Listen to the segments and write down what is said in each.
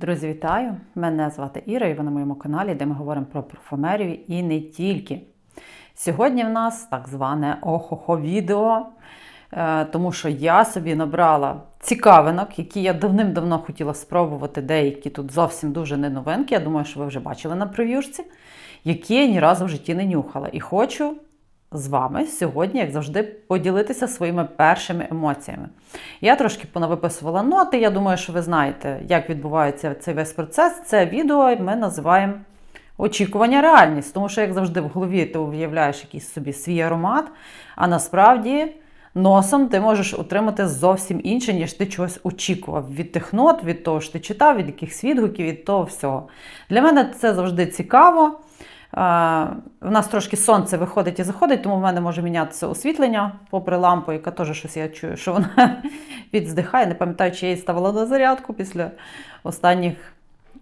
Друзі, вітаю! Мене звати Іра, і ви на моєму каналі, де ми говоримо про парфумерію і не тільки. Сьогодні в нас так зване охохо відео, е, тому що я собі набрала цікавинок, які я давним-давно хотіла спробувати. Деякі тут зовсім дуже не новинки. Я думаю, що ви вже бачили на прев'юшці, які я ні разу в житті не нюхала. І хочу з вами сьогодні, як завжди, поділитися своїми першими емоціями. Я трошки понавиписувала ноти. Я думаю, що ви знаєте, як відбувається цей весь процес. Це відео ми називаємо очікування реальність. Тому що, як завжди, в голові ти уявляєш якийсь собі свій аромат, а насправді. Носом ти можеш отримати зовсім інше, ніж ти чогось очікував від тих нот, від того, що ти читав, від якихось відгуків, від того всього. Для мене це завжди цікаво. У нас трошки сонце виходить і заходить, тому в мене може мінятися освітлення попри лампу, яка теж щось я чую, що вона підздихає. Не пам'ятаю, чи я її ставила на зарядку після останніх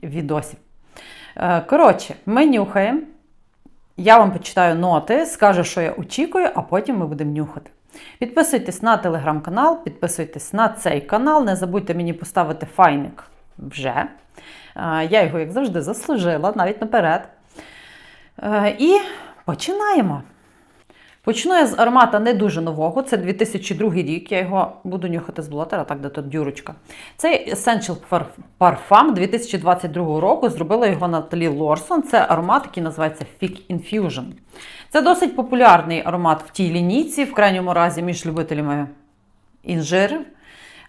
відосів. Е, коротше, ми нюхаємо. Я вам почитаю ноти, скажу, що я очікую, а потім ми будемо нюхати. Підписуйтесь на телеграм-канал, підписуйтесь на цей канал. Не забудьте мені поставити файник вже. Е, я його, як завжди, заслужила навіть наперед. Е, і починаємо. Почну я з аромата не дуже нового, це 2002 рік. Я його буду нюхати з блотера, так де тут дюрочка. Це Essential Parfum 2022 року. Зробила його Наталі Лорсон. Це аромат, який називається Fig Infusion. Це досить популярний аромат в тій лінійці, в крайньому разі між любителями інжирів.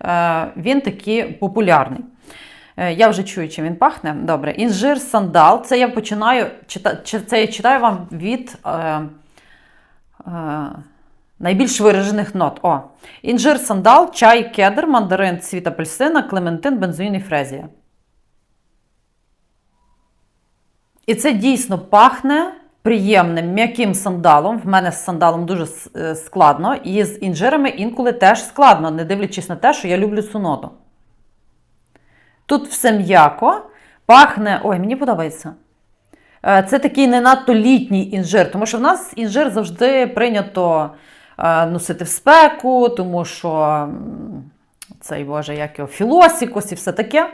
Е, він такий популярний. Е, я вже чую, чим він пахне. Добре. Інжир сандал. Це я починаю це я читаю вам від е, е, найбільш виражених нот. О, Інжир сандал, чай, кедр, мандарин, цвіт апельсина, клементин, бензоїн і фрезія. І це дійсно пахне приємним м'яким сандалом. В мене з сандалом дуже е, складно. І з інжирами інколи теж складно, не дивлячись на те, що я люблю суноту. Тут все м'яко, пахне. Ой, мені подобається. Е, це такий не надто літній інжир, тому що в нас інжир завжди прийнято е, носити в спеку, тому що цей боже, як його, філосікус і все таке.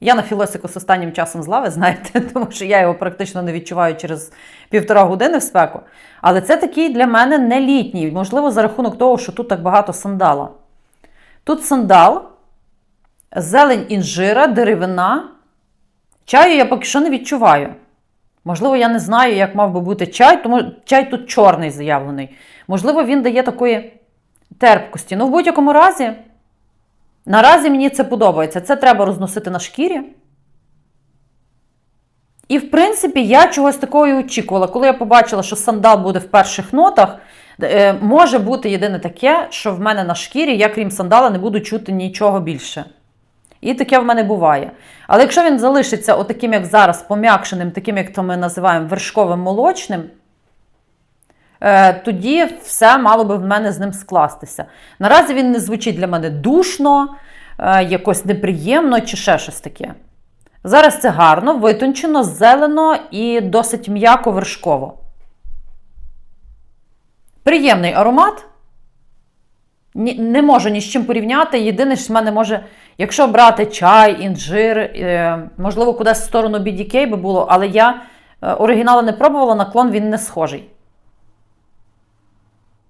Я на філосикус останнім часом зла, ви знаєте, тому що я його практично не відчуваю через півтора години в спеку. Але це такий для мене не літній, можливо, за рахунок того, що тут так багато сандала. Тут сандал зелень інжира, деревина. Чаю я поки що не відчуваю. Можливо, я не знаю, як мав би бути чай, тому чай тут чорний заявлений. Можливо, він дає такої терпкості. Ну, в будь-якому разі, наразі мені це подобається. Це треба розносити на шкірі. І, в принципі, я чогось такого і очікувала. Коли я побачила, що сандал буде в перших нотах, е, може бути єдине таке, що в мене на шкірі, я крім сандала, не буду чути нічого більше. І таке в мене буває. Але якщо він залишиться отаким, як зараз, пом'якшеним, таким, як то ми називаємо вершковим молочним, е, тоді все мало би в мене з ним скластися. Наразі він не звучить для мене душно, е, якось неприємно чи ще щось таке. Зараз це гарно, витончено, зелено і досить м'яко вершково. Приємний аромат. Не можу ні з чим порівняти. Єдине, що в мене може, якщо брати чай, інжир, е, можливо, кудись в сторону BDK би було, але я е, оригіналу не пробувала, наклон він не схожий.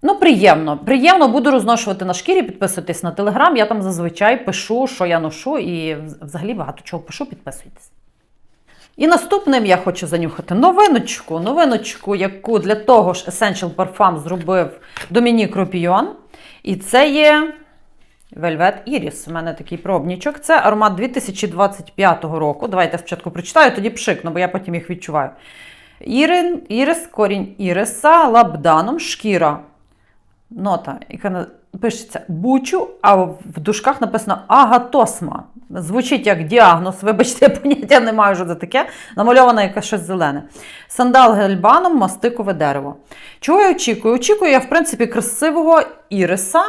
Ну, приємно. Приємно буду розношувати на шкірі, підписуйтесь на телеграм. Я там зазвичай пишу, що я ношу, і взагалі багато чого пишу, підписуйтесь. І наступним я хочу занюхати новиночку, новиночку, яку для того ж Essential Parfum зробив Домінік Ропіон. І це є Velvet Iris. У мене такий пробнічок. Це аромат 2025 року. Давайте спочатку прочитаю, тоді пшикну, бо я потім їх відчуваю. Ірин, Ірис, корінь Іриса, лабданом, шкіра. Нота, яка пишеться бучу, а в дужках написано агатосма. Звучить як діагноз, вибачте, поняття не маю, що це таке. Намальоване якесь щось зелене. Сандал гельбаном, мастикове дерево. Чого я очікую? Очікую я, в принципі, красивого іриса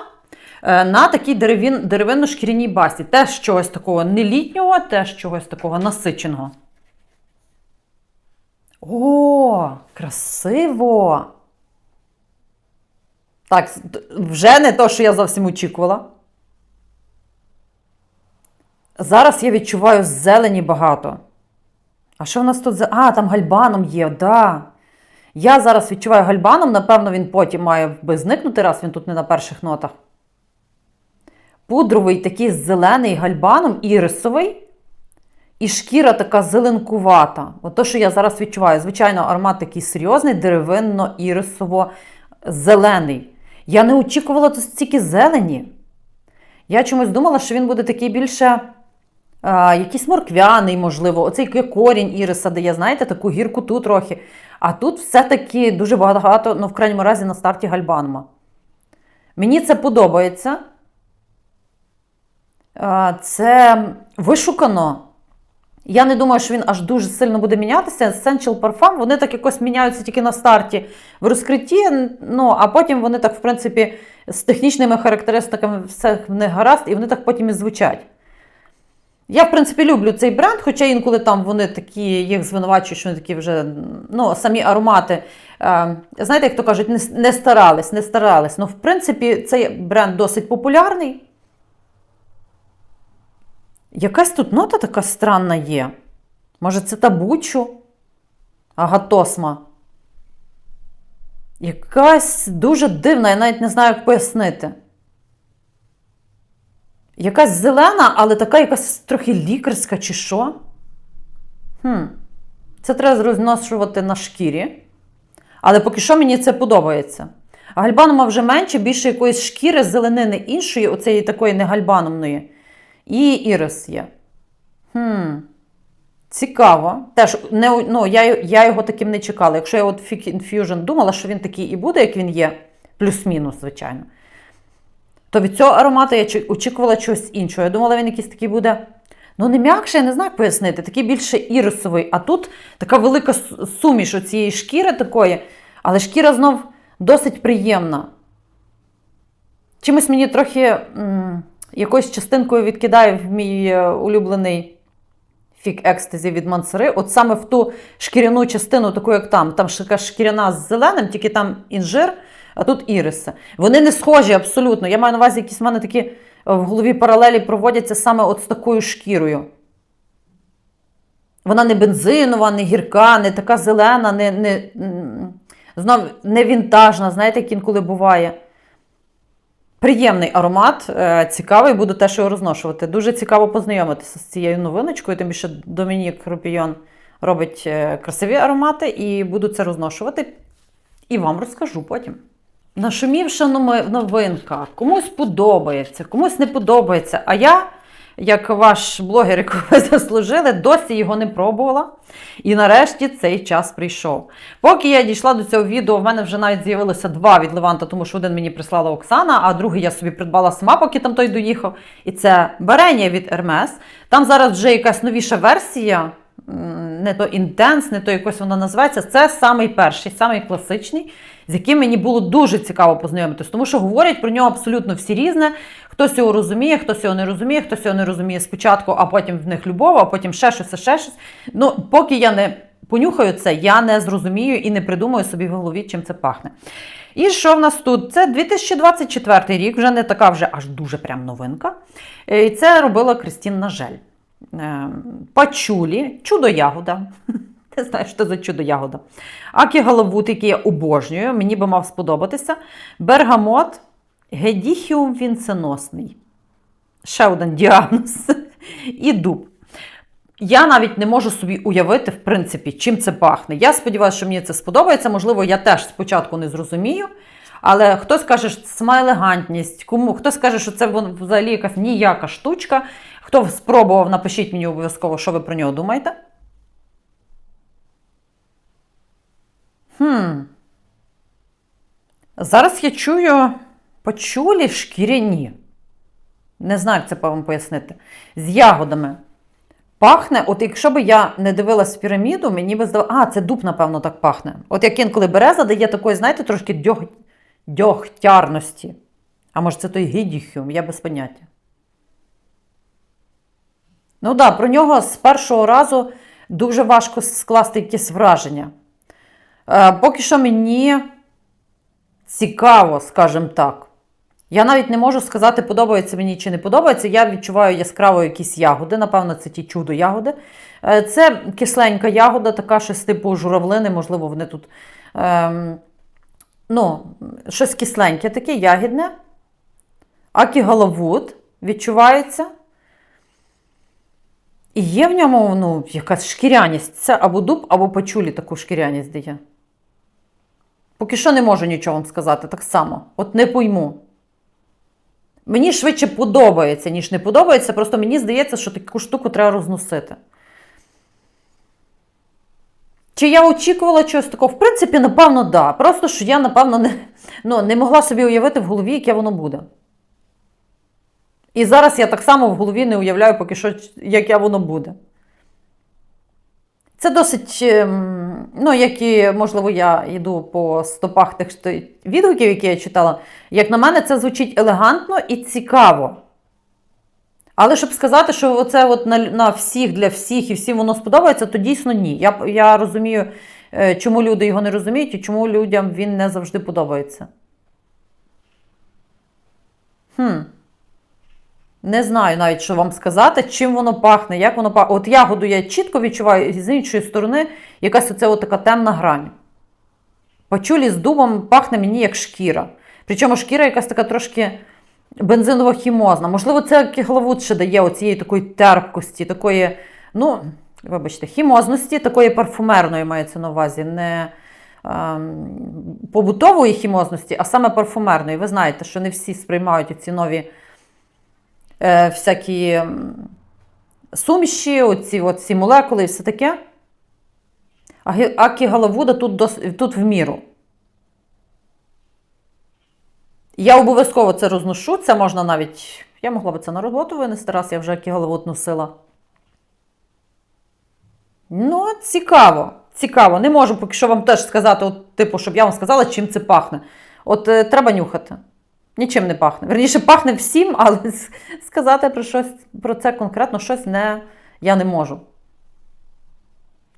на такій деревін, деревинно-шкіряній басі. Теж чогось такого нелітнього, теж чогось такого насиченого. О, красиво! Так, вже не то, що я зовсім очікувала. Зараз я відчуваю зелені багато. А що в нас тут за. А, там гальбаном є, да. Я зараз відчуваю гальбаном, напевно, він потім має би зникнути, раз він тут не на перших нотах. Пудровий такий зелений гальбаном, ірисовий. І шкіра така зеленкувата. От то, що я зараз відчуваю. Звичайно, аромат такий серйозний, деревинно-ірисово-зелений. Я не очікувала тут стільки зелені. Я чомусь думала, що він буде такий більше а, якийсь морквяний, можливо. Оцей корінь іриса дає, знаєте, таку гіркоту трохи. А тут все-таки дуже багато, ну, в крайньому разі, на старті гальбанма. Мені це подобається. Це вишукано. Я не думаю, що він аж дуже сильно буде мінятися. Essential Parfum, вони так якось міняються тільки на старті в розкритті, ну, а потім вони так, в принципі, з технічними характеристиками все в них гаразд, і вони так потім і звучать. Я, в принципі, люблю цей бренд, хоча інколи там вони такі, їх звинувачують, що вони такі вже ну, самі аромати. Е, знаєте, як то кажуть, не старались, не старались. Ну, в принципі, цей бренд досить популярний. Якась тут нота така странна є. Може, це табучу? Агатосма. Якась дуже дивна, я навіть не знаю, як пояснити. Якась зелена, але така якась трохи лікарська чи що. Хм. Це треба розношувати на шкірі. Але поки що мені це подобається. Гальбанума вже менше, більше якоїсь шкіри, зеленини іншої, оцеї такої не гальбанумної. І ірис є. Хм. Цікаво. Теж не, ну, я, я його таким не чекала. Якщо я от Fig Infusion думала, що він такий і буде, як він є, плюс-мінус, звичайно. То від цього аромату я очікувала чогось іншого. Я думала, він якийсь такий буде. Ну, не м'якше, я не знаю, як пояснити, такий більше ірисовий. А тут така велика суміш цієї шкіри такої, але шкіра знов досить приємна. Чимось мені трохи м якоюсь частинкою відкидає в мій е, улюблений фік екстазі від Мансери. От саме в ту шкіряну частину, таку як там. Там така шкіряна з зеленим, тільки там інжир, а тут іриси. Вони не схожі абсолютно. Я маю на увазі, якісь в мене такі е, в голові паралелі проводяться саме от з такою шкірою. Вона не бензинова, не гірка, не така зелена, не не, знов, не вінтажна, знаєте, як інколи буває. Приємний аромат, е, цікавий, буду теж його розношувати. Дуже цікаво познайомитися з цією новиночкою, тим більше Домінік Рупійон робить е, красиві аромати і буду це розношувати. І вам розкажу потім. Нашумівша новинка, комусь подобається, комусь не подобається. А я як ваш блогер, якого ви заслужили, досі його не пробувала. І нарешті цей час прийшов. Поки я дійшла до цього відео, в мене вже навіть з'явилося два від Леванта, тому що один мені прислала Оксана, а другий я собі придбала сама, поки там той доїхав. І це Баренія від Hermes. Там зараз вже якась новіша версія. Не то інтенс, не то якось вона називається. Це самий перший, самий класичний, з яким мені було дуже цікаво познайомитися, тому що говорять про нього абсолютно всі різне. Хтось його розуміє, хтось його не розуміє, хтось його не розуміє спочатку, а потім в них любов, а потім ще щось, ще щось. Ну, поки я не понюхаю це, я не зрозумію і не придумаю собі в голові, чим це пахне. І що в нас тут? Це 2024 рік, вже не така вже аж дуже прям новинка. Е, і це робила Кристін Нажель. Е, пачулі, чудо-ягода. Ти знаєш, що за чудо-ягода. Акі Галавут, який я обожнюю, мені би мав сподобатися. Бергамот, гедіхіум вінценосний. Ще один діагноз. І дуб. Я навіть не можу собі уявити, в принципі, чим це пахне. Я сподіваюся, що мені це сподобається. Можливо, я теж спочатку не зрозумію. Але хтось каже, що це сама елегантність, кому хтось каже, що це взагалі якась ніяка штучка. Хто спробував, напишіть мені обов'язково, що ви про нього думаєте. Хм. Зараз я чую почулі шкіряні. Не знаю, як це вам пояснити. З ягодами. Пахне, от якщо б я не дивилась піраміду, мені би здавалося, а, це дуб, напевно, так пахне. От як інколи береза дає такої, знаєте, трошки дьог... дьогтярності. А може, це той гідіхюм, я без поняття. Ну так, да, про нього з першого разу дуже важко скласти якесь враження. Е, поки що мені цікаво, скажімо так. Я навіть не можу сказати, подобається мені чи не подобається. Я відчуваю яскраво якісь ягоди, напевно, це ті чудо ягоди. Е, Це кисленька ягода, така щось типу журавлини, можливо, вони тут. Ем, ну, щось кисленьке, таке ягідне. Акігалавуд відчувається. І є в ньому ну, якась шкіряність. Це або дуб, або пачулі таку шкіряність дає. Поки що не можу нічого вам сказати так само. От не пойму. Мені швидше подобається, ніж не подобається. Просто мені здається, що таку штуку треба розносити. Чи я очікувала чогось такого? В принципі, напевно, так. Да. Просто що я, напевно, не, ну, не могла собі уявити в голові, яке воно буде. І зараз я так само в голові не уявляю, поки що, яке воно буде. Це досить, ем, ну, як і, можливо, я йду по стопах тих відгуків, які я читала. Як на мене, це звучить елегантно і цікаво. Але щоб сказати, що оце от на, на всіх для всіх і всім воно сподобається, то дійсно ні. Я, я розумію, е, чому люди його не розуміють і чому людям він не завжди подобається. Хм. Не знаю навіть, що вам сказати, чим воно пахне, як воно пахне. От ягоду я чітко відчуваю, з іншої сторони, якась от така темна грань. Пачулі з дубом пахне мені як шкіра. Причому шкіра якась така трошки бензиново-хімозна. Можливо, це кігловуд ще дає оцієї такої терпкості, такої, ну, вибачте, хімозності, такої парфумерної мається на увазі. Не побутової хімозності, а саме парфумерної. Ви знаєте, що не всі сприймають ці нові е, всякі суміші, оці, оці молекули і все таке. Акі Галавуда тут, дос, тут в міру. Я обов'язково це розношу. Це можна навіть. Я могла би це на роботу винести, раз я вже Акі Галавуд носила. Ну, цікаво. Цікаво. Не можу поки що вам теж сказати, от, типу, щоб я вам сказала, чим це пахне. От е, треба нюхати. Нічим не пахне. Верніше, пахне всім, але сказати про щось про це конкретно щось не, я не можу.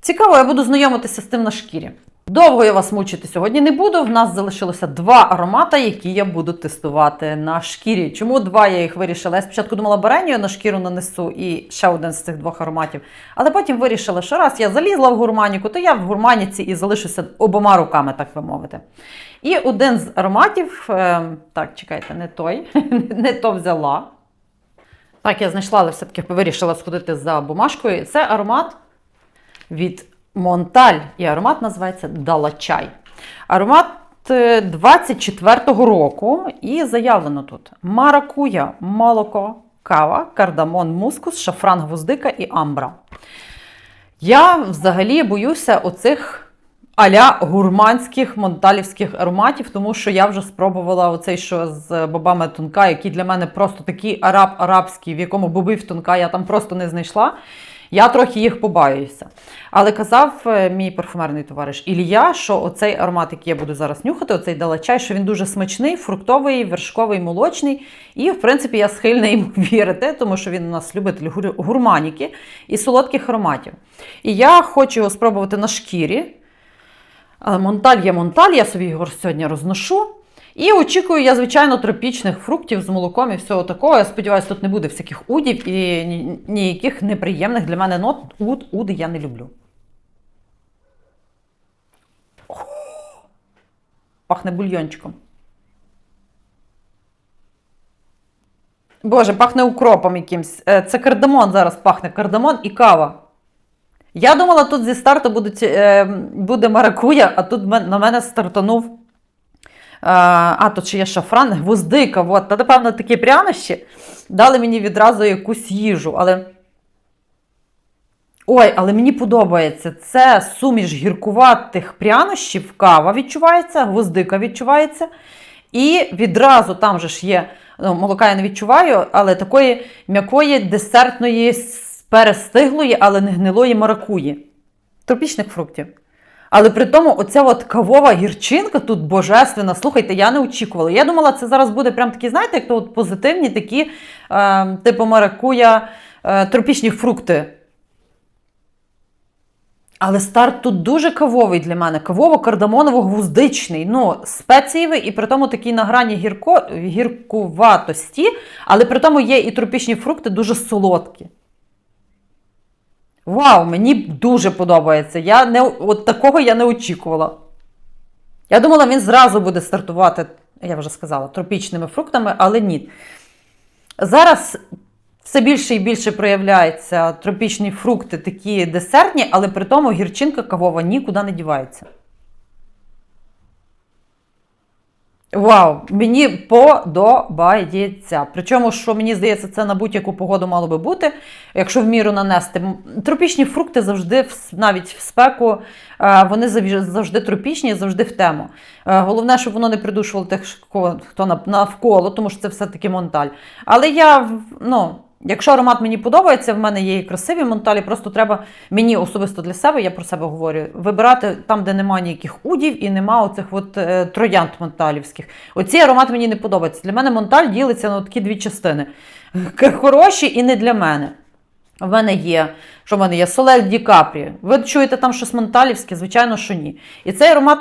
Цікаво, я буду знайомитися з тим на шкірі. Довго я вас мучити сьогодні не буду. В нас залишилося два аромати, які я буду тестувати на шкірі. Чому два я їх вирішила? Я спочатку думала баренію на шкіру нанесу і ще один з цих двох ароматів. Але потім вирішила, що раз я залізла в гурманіку, то я в гурманіці і залишуся обома руками, так би мовити. І один з ароматів, е, так, чекайте, не той, не то взяла. Так, я знайшла, але все-таки вирішила сходити за бумажкою. Це аромат від Монталь. І аромат називається Далачай. Аромат е, 24-го року. І заявлено тут: маракуя, молоко, кава, кардамон, мускус, шафран, гвоздика і амбра. Я взагалі боюся оцих аля гурманських монталівських ароматів, тому що я вже спробувала оцей, що з бобами тонка, який для мене просто такий араб арабський, в якому бобив тонка, я там просто не знайшла. Я трохи їх побаюся. Але казав е, мій парфумерний товариш Ілля, що оцей аромат, який я буду зараз нюхати, оцей далачай, що він дуже смачний, фруктовий, вершковий, молочний. І, в принципі, я схильна йому вірити, тому що він у нас любитель гурманіки і солодких ароматів. І я хочу його спробувати на шкірі. Монталь є монталь, я собі його сьогодні розношу. І очікую я, звичайно, тропічних фруктів з молоком і всього такого. Я сподіваюся, тут не буде всяких удів і ніяких неприємних для мене нот. Уд, уди я не люблю. Пахне бульйончиком. Боже, пахне укропом якимсь. Е, Це кардамон зараз пахне. Кардамон і кава. Я думала, тут зі старту будуть, е, буде маракуя, а тут на мене стартанув. А, тут ще є шафран, гвоздика. От. Та, напевно, такі прянощі дали мені відразу якусь їжу. Але. Ой, але мені подобається. Це суміш гіркуватих прянощів, кава відчувається, гвоздика відчувається. І відразу там же ж є, ну, молока я не відчуваю, але такої м'якої десертної перестиглої, але не гнилої маракуї. Тропічних фруктів. Але при тому, оця от кавова гірчинка тут божественна. Слухайте, я не очікувала. Я думала, це зараз буде прям такі, знаєте, як то от позитивні такі, е, типу маракуя, е, тропічні фрукти. Але старт тут дуже кавовий для мене. Кавово-кардамоново-гвоздичний. Ну, спецієвий, і при тому такий на грані гірко, гіркуватості, але при тому є і тропічні фрукти дуже солодкі. Вау, мені дуже подобається. Я не, от такого я не очікувала. Я думала, він зразу буде стартувати, я вже сказала, тропічними фруктами, але ні. Зараз все більше і більше проявляються тропічні фрукти, такі десертні, але при тому гірчинка кавова нікуди не дівається. Вау, мені подобається. Причому, що мені здається, це на будь-яку погоду мало би бути, якщо в міру нанести. Тропічні фрукти завжди, навіть в спеку, е, вони завжди тропічні, завжди в тему. Е, Головне, щоб воно не придушувало тих, хто навколо, тому що це все-таки монталь. Але я, ну, якщо аромат мені подобається, в мене є і красиві монталі, просто треба мені особисто для себе, я про себе говорю, вибирати там, де немає ніяких удів і нема оцих от, е, троянд монталівських. Оці аромат мені не подобається. Для мене монталь ділиться на такі дві частини: хороші і не для мене. В мене є, що в мене є Солель Ді Капрі. Ви чуєте там щось монталівське? Звичайно, що ні. І цей аромат,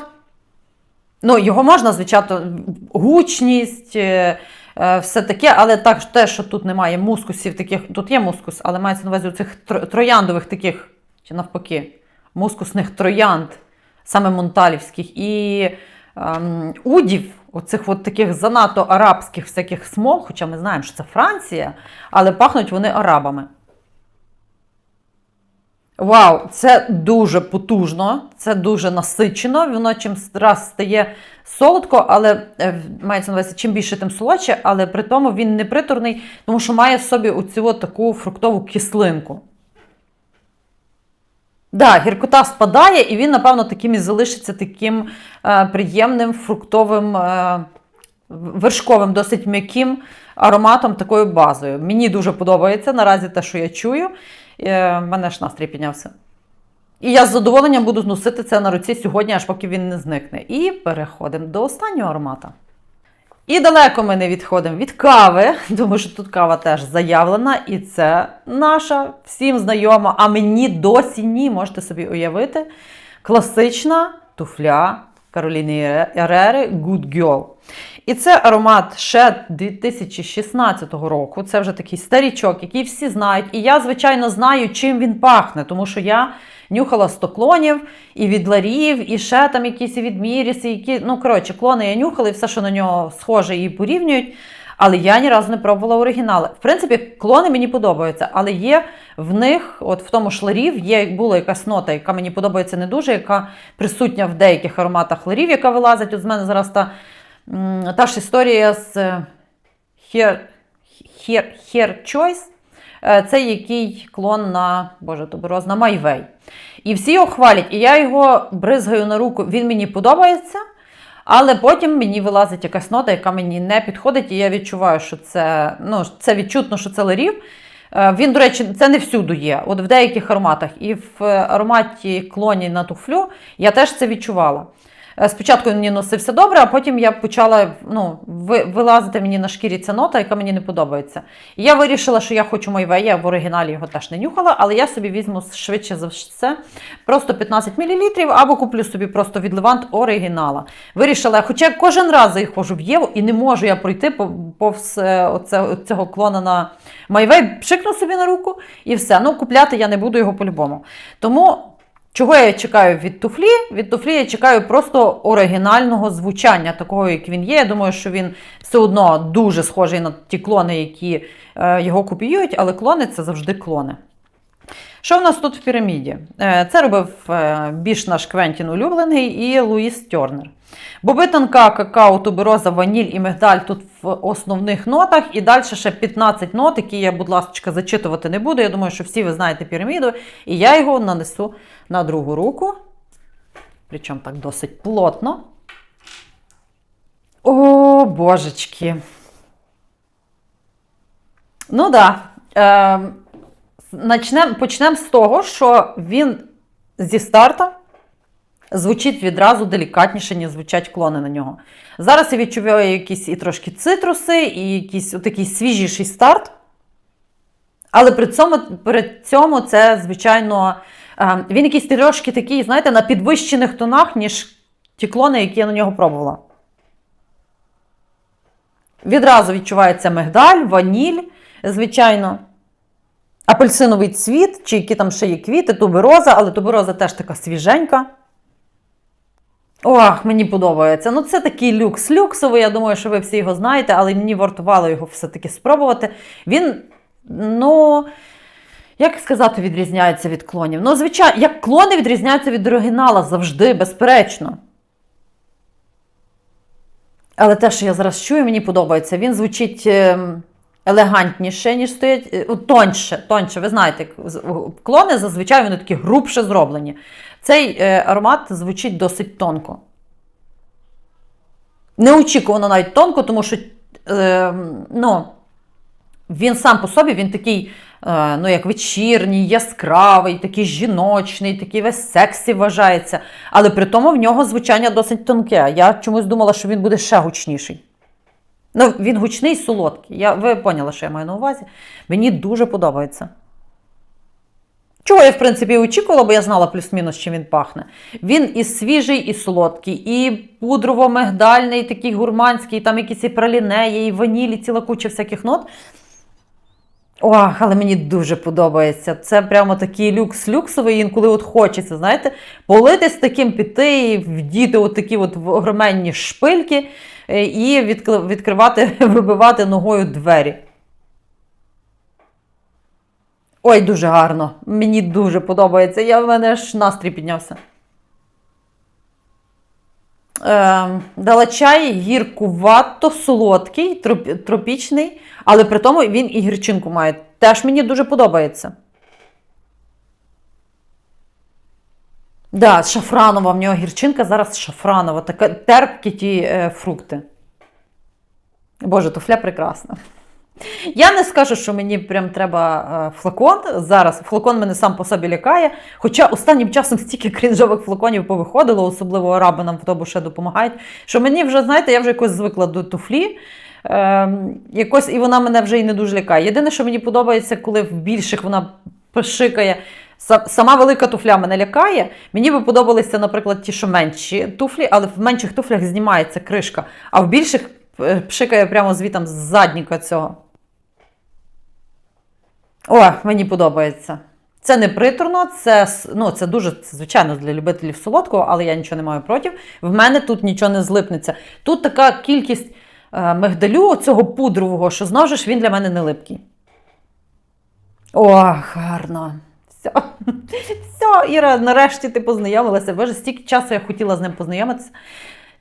ну, його можна, звичайно, гучність, е, все таке, але так, те, що тут немає мускусів таких, тут є мускус, але мається на увазі цих трояндових таких, чи навпаки, мускусних троянд, саме монталівських, і ем, удів, оцих от таких занадто арабських всяких смол, хоча ми знаємо, що це Франція, але пахнуть вони арабами. Вау, це дуже потужно, це дуже насичено. Воно чим раз стає солодко, але е, мається на увазі, чим більше, тим солодше, але при тому він не приторний, тому що має в собі оцю таку фруктову кислинку. Да, гіркота спадає, і він, напевно, таким і залишиться таким е, приємним фруктовим, е, вершковим, досить м'яким ароматом, такою базою. Мені дуже подобається наразі те, що я чую. Е, мене ж настрій піднявся. І я з задоволенням буду носити це на руці сьогодні, аж поки він не зникне. І переходимо до останнього аромата. І далеко ми не відходимо від кави, тому що тут кава теж заявлена, і це наша всім знайома, а мені досі ні, можете собі уявити. Класична туфля Кароліни Ерери Good Girl. І це аромат ще 2016 року. Це вже такий старічок, який всі знають. І я, звичайно, знаю, чим він пахне, тому що я нюхала 100 клонів і від ларів, і ще там якісь і від Міріс, які. Ну, коротше, клони я нюхала, і все, що на нього схоже, і порівнюють. Але я ні разу не пробувала оригінали. В принципі, клони мені подобаються, але є в них, от в тому ж ларів, є була якась нота, яка мені подобається не дуже, яка присутня в деяких ароматах ларів, яка вилазить. От з мене зараз та, та ж історія з Hair, Hair, Hair Choice. Це який клон на Боже, тубероз, на Майвей. І всі його хвалять, і я його бризгаю на руку. Він мені подобається. Але потім мені вилазить якась нота, яка мені не підходить, і я відчуваю, що це ну, це відчутно, що це ларів. Е, Він, до речі, це не всюди є. От в деяких ароматах. І в е, ароматі клоні на туфлю я теж це відчувала. Е, Спочатку мені носився добре, а потім я почала ну, вилазити мені на шкірі ця нота, яка мені не подобається. І я вирішила, що я хочу Майвей, я в оригіналі його теж не нюхала, але я собі візьму швидше за все просто 15 мл або куплю собі просто від Левант оригінала. Вирішила, хоча я кожен раз заходжу в Єву і не можу я пройти по- повз е, оце, цього клона на Майвей, пшикну собі на руку і все. Ну, купляти я не буду його по-любому. Тому. Чого я чекаю від туфлі? Від туфлі я чекаю просто оригінального звучання, такого, як він є. Я думаю, що він все одно дуже схожий на ті клони, які е, його копіюють, але клони це завжди клони. Що в нас тут в піраміді? Е, Це робив е, більш наш Квентін улюблений і Луїс Тернер. Боби тонка, какао, тубероза, ваніль і мигдаль тут в основних нотах. І далі ще 15 нот, які я, будь ласка, зачитувати не буду. Я думаю, що всі ви знаєте піраміду. І я його нанесу на другу руку. Причому так досить плотно. О, божечки. Ну так. Да. Е, почнемо з того, що він зі старта звучить відразу делікатніше, ніж звучать клони на нього. Зараз я відчуваю якісь і трошки цитруси, і якийсь такий свіжіший старт. Але при цьому, при цьому це, звичайно, Е, Він якийсь трошки такий, знаєте, на підвищених тонах, ніж ті клони, які я на нього пробувала. Відразу відчувається мигдаль, ваніль, звичайно. Апельсиновий цвіт, чи які там ще є квіти, тубероза, але тубероза теж така свіженька. Ох, мені подобається. Ну, це такий люкс люксовий. Я думаю, що ви всі його знаєте, але мені вартувало його все-таки спробувати. Він, ну, як сказати, відрізняється від клонів. Ну, звичайно, як клони відрізняються від оригінала завжди, безперечно. Але те, що я зараз чую, мені подобається. Він звучить ем, елегантніше, ніж стоять, е, тоньше, тоньше. Ви знаєте, клони зазвичай вони такі грубше зроблені. Цей е, аромат звучить досить тонко. Неочікувано навіть тонко, тому що е, ну, він сам по собі він такий, е, ну, як вечірній, яскравий, такий жіночний, такий весь сексі вважається. Але при тому в нього звучання досить тонке. Я чомусь думала, що він буде ще гучніший. Ну, він гучний солодкий. Я, ви поняли, що я маю на увазі. Мені дуже подобається. Чого я, в принципі, очікувала, бо я знала плюс-мінус, чим він пахне. Він і свіжий, і солодкий, і пудрово-мигдальний, такий гурманський, там якісь і пралінеї, і ванілі, ціла куча всяких нот. Ох, але мені дуже подобається. Це прямо такий люкс люксовий, інколи от хочеться, знаєте, полити з таким піти вдіти от такі от огроменні шпильки е, і відкривати, вибивати ногою двері. Ой, дуже гарно. Мені дуже подобається. Я в мене аж настрій піднявся. Е, дала чай гіркувато, солодкий, тропічний, але при тому він і гірчинку має. Теж мені дуже подобається. Да, шафранова, в нього гірчинка зараз шафранова, така терпкі ті е, фрукти. Боже, туфля прекрасна. Я не скажу, що мені прям треба е, флакон. Зараз флакон мене сам по собі лякає. Хоча останнім часом стільки крінжових флаконів повиходило, особливо араби нам в тому ще допомагають. Що мені вже, знаєте, я вже якось звикла до туфлі. Е, якось, і вона мене вже і не дуже лякає. Єдине, що мені подобається, коли в більших вона пошикає. Сама велика туфля мене лякає. Мені би подобалися, наприклад, ті, що менші туфлі, але в менших туфлях знімається кришка, а в більших е, пшикає прямо звітом з задніка цього. О, мені подобається. Це не приторно, це, ну, це дуже, звичайно, для любителів солодкого, але я нічого не маю проти. В мене тут нічого не злипнеться. Тут така кількість е, мигдалю, цього пудрового, що знову ж він для мене не липкий. О, гарно. Все. Все, Іра, нарешті ти познайомилася. Боже, стільки часу я хотіла з ним познайомитися.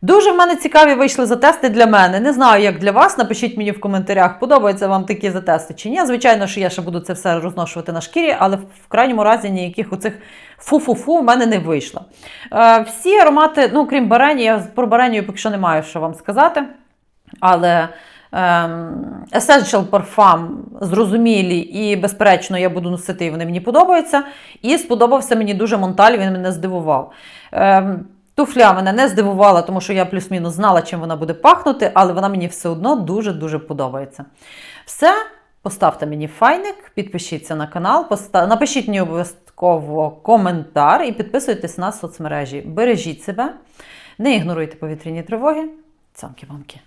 Дуже в мене цікаві вийшли затести для мене. Не знаю, як для вас. Напишіть мені в коментарях, подобаються вам такі затести чи ні. Звичайно, що я ще буду це все розношувати на шкірі, але в крайньому разі ніяких оцих фу-фу-фу в мене не вийшло. Е, всі аромати, ну крім барені, я про баренію поки що не маю що вам сказати. Але ем, Essential Parfum зрозумілі і, безперечно, я буду носити, і вони мені подобаються. І сподобався мені дуже Монталь, він мене здивував. Ем, туфля мене не здивувала, тому що я плюс-мінус знала, чим вона буде пахнути, але вона мені все одно дуже-дуже подобається. Все, поставте мені файник, підпишіться на канал, постав... напишіть мені обов'язково коментар і підписуйтесь на соцмережі. Бережіть себе, не ігноруйте повітряні тривоги. Цямки-вамки.